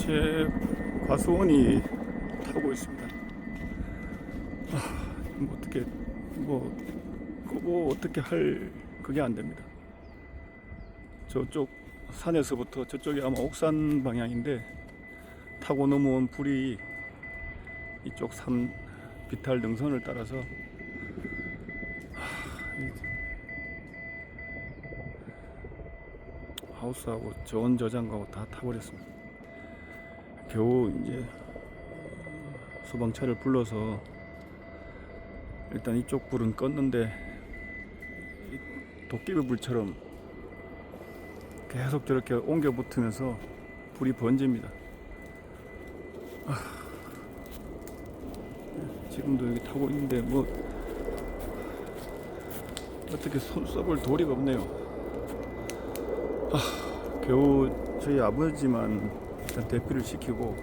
제 과수원이 타고 있습니다. 아, 뭐 어떻게 뭐 끄고 어떻게 할 그게 안 됩니다. 저쪽 산에서부터 저쪽이 아마 옥산 방향인데 타고 넘어온 불이 이쪽 삼 비탈 능선을 따라서 하, 이 하우스하고 저온 저장하고 다 타버렸습니다. 겨우 이제 소방차를 불러서 일단 이쪽 불은 껐는데 이 도깨비 불처럼 계속 저렇게 옮겨 붙으면서 불이 번집니다. 아, 지금도 여기 타고 있는데 뭐 어떻게 손 써볼 도리가 없네요. 아, 겨우 저희 아버지만 일단 대피를 시키고